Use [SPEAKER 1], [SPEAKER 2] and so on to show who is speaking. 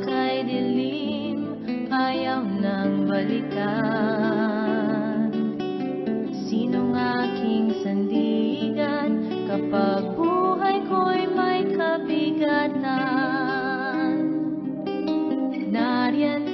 [SPEAKER 1] kay dilim ayaw nang balikan. Sinong aking sandigan kapag buhay ko'y may kabigatan? Nariyan